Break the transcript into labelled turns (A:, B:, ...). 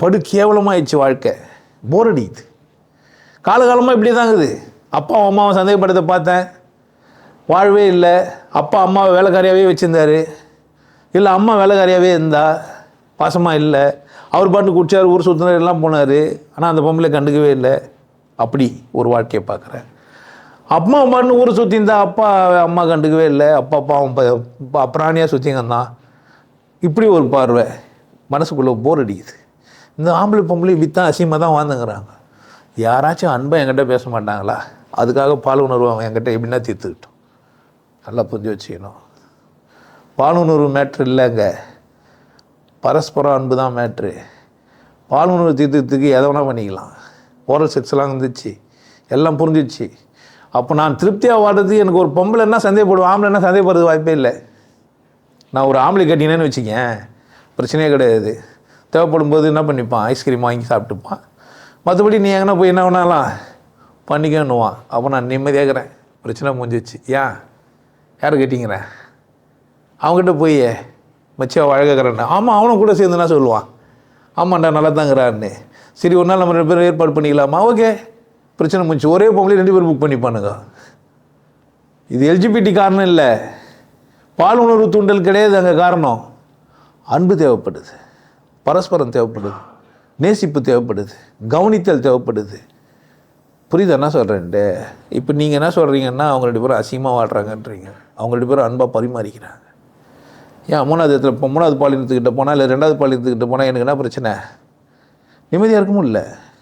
A: படு கேவலமாகிடுச்சு வாழ்க்கை. போர் அடிக்குது. காலகாலமாக இப்படி தாங்குது அப்பா அம்மாவை சந்தேகப்படுத்த பார்த்தேன். வாழ்வே இல்லை. அப்பா அம்மாவை வேலைக்காரியாகவே வச்சுருந்தார். இல்லை அம்மா வேலைக்காரியாகவே இருந்தா பாசமாக இல்லை. அவர் பாட்டு குடிச்சார் ஊர் சுற்றினார் எல்லாம் போனார். ஆனால் அந்த பொம்பளை கண்டுக்கவே இல்லை. அப்படி ஒரு வாழ்க்கையை பார்க்குறேன். அம்மா பாட்டு ஊரை சுற்றி இருந்தா அப்பா அம்மா கண்டுக்கவே இல்லை. அப்பா பாவம் பிராணியாக சுற்றிங்க தான் இப்படி ஒரு பார்வை. மனசுக்குள்ளே போர் அடிக்குது. இந்த ஆம்பளை பொம்பளை வித்தா அசியமாக தான் வாழ்ந்துங்கிறாங்க. யாராச்சும் அன்பை என்கிட்ட பேச மாட்டாங்களா? அதுக்காக பால் உணர்வு அவன் என்கிட்ட எப்படின்னா தீர்த்துக்கிட்டோம் நல்லா புரிஞ்சு வச்சுக்கணும். பால் உணர்வு மேட்ரு இல்லைங்க. பரஸ்பரம் அன்பு தான் மேட்ரு பால் உணர்வு தீர்த்தத்துக்கு எதை வேணால் பண்ணிக்கலாம். ஓரல் செக்ஸ்லாம் இருந்துச்சு. எல்லாம் புரிஞ்சிச்சு. அப்போ நான் திருப்தியாக வாடுறது எனக்கு ஒரு பொம்பளை என்ன சந்தேகப்படுவேன் ஆம்பளை என்ன சந்தேகப்படுறது வாய்ப்பே இல்லை. நான் ஒரு ஆம்பளை கட்டினேன்னு வச்சுக்கேன். பிரச்சனையே கிடையாது. தேவைப்படும் போது என்ன பண்ணிப்பான்? ஐஸ்கிரீம் வாங்கி சாப்பிட்டுப்பான். மற்றபடி நீ எங்கன்னா போய் என்ன வேணாலாம் பண்ணிக்கணுவான் அப்போ நான் நிம்மதியாக இருக்கிறேன் பிரச்சனை முடிஞ்சிச்சு ஏன்? யார் கேட்டிங்கிறேன் அவங்ககிட்ட போய். மச்சியா வழக்கிறேன் ஆமாம் அவனும் கூட சேர்ந்து என்ன சொல்லுவான். ஆமாண்டா நல்லா தாங்கிறான்னு சரி ஒரு நாள் நம்ம ரெண்டு பேரும் ஏற்பாடு பண்ணிக்கலாமா? ஓகே. பிரச்சனை முடிச்சு ஒரே பொம்பளை ரெண்டு பேரும் புக் பண்ணிப்பானுங்க. இது எல்ஜிபிடி காரணம் இல்லை. பால் உணர்வு தூண்டல் கிடையாது அங்கே காரணம். அன்பு தேவைப்படுது. பரஸ்பரம் தேவைப்படுது. நேசிப்பு தேவைப்படுது. கவனித்தல் தேவைப்படுது. புரியுது என்ன சொல்கிறேன்ட்டு இப்போ நீங்கள் என்ன சொல்கிறீங்கன்னா அவங்க ரெண்டு பேரும் அசிங்கமாக வாழ்கிறாங்கன்றீங்க அவங்க ரெண்டு பேரும் அன்பாக பரிமாறிக்கிறாங்க. ஏன் மூணாவது இடத்துல இப்போ மூணாவது பாலினத்துக்கிட்ட போனால் இல்லை ரெண்டாவது பாலினத்துக்கிட்ட போனால் எனக்கு என்ன பிரச்சனை? நிம்மதியாக இருக்குமோ இல்லை